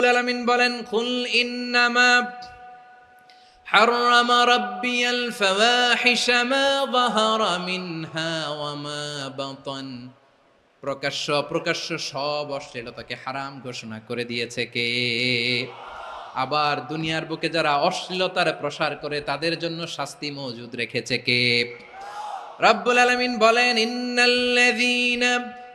আলামিন বলেন কুল ইন্নামা حرم ربي الفواحش ما ظهر منها وما بطن প্রকাশ্য প্রকাশ্য সব অশ্লীলতাকে হারাম ঘোষণা করে দিয়েছে কে আবার দুনিয়ার বুকে যারা অশ্লীলতার প্রসার করে তাদের জন্য শাস্তি মজুদ রেখেছে কে রব্বুল আলামিন বলেন ইন্নাল্লাযীনা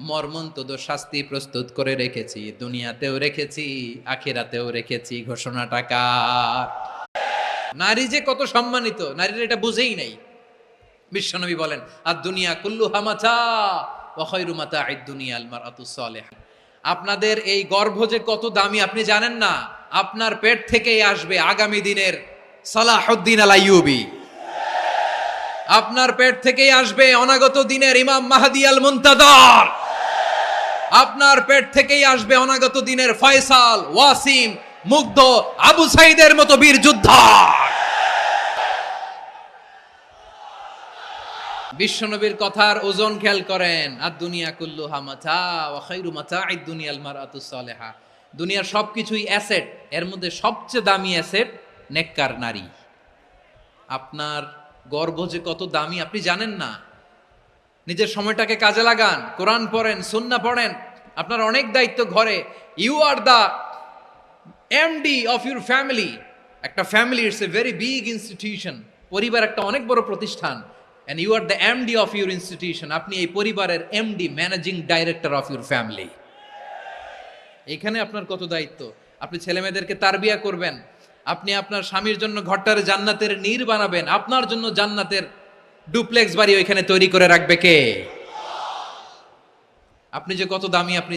মর্মন্তদ শাস্তি প্রস্তুত করে রেখেছি, দুনিয়াতেও রেখেছি, আখিরাতেও রেখেছি, ঘোষণাটা কার? নারী যে কত সম্মানিত, নারীর এটা বুঝেই নাই। বিশ্বনবী বলেন, আর দুনিয়া কুল্লু হামাচা আইদ দুনিয়া আল মারআতু সালিহা। আপনাদের এই গর্ভ যে কত দামি, আপনি জানেন না? আপনার পেট থেকেই আসবে আগামী দিনের সালাহুদ্দিন আল আইয়ুবী। আপনার পেট থেকেই আসবে অনাগত দিনের ইমাম মাহাদি আল মুনতাদার আপনার পেট থেকেই আসবে অনাগত দিনের ফয়সাল, ওয়াসিম, মুগ্ধ আবু সাইদের মতো বীর যোদ্ধা। বিশ্বনবীর কথার ওজন খেয়াল করেন আর দুনিয়া কুল্লু হামাচা দুনিয়ার সবকিছুই অ্যাসেট, এর মধ্যে সবচেয়ে দামি অ্যাসেট নেককার নারী। আপনার গর্ভ যে কত দামি, আপনি জানেন না? নিজের সময়টাকে কাজে লাগান, কোরআন পড়েন সুন্না পড়েন। আপনার অনেক দায়িত্ব ঘরে। You are the MD of your family একটা family it's a very big institution পরিবার একটা অনেক বড় প্রতিষ্ঠান। And you are the MD of your institution আপনি এই পরিবারের MD managing director of your family এখানে আপনার কত দায়িত্ব? আপনি ছেলে মেয়েদেরকে তারবিয়া করবেন। আপনি আপনার স্বামীর জন্য ঘরটারে জান্নাতের নীর বানাবেন। আপনার জন্য জান্নাতের ডুপ্লেক্স বাড়ি ওইখানে তৈরি করে রাখবে কে? আপনি যে কত দামি আপনি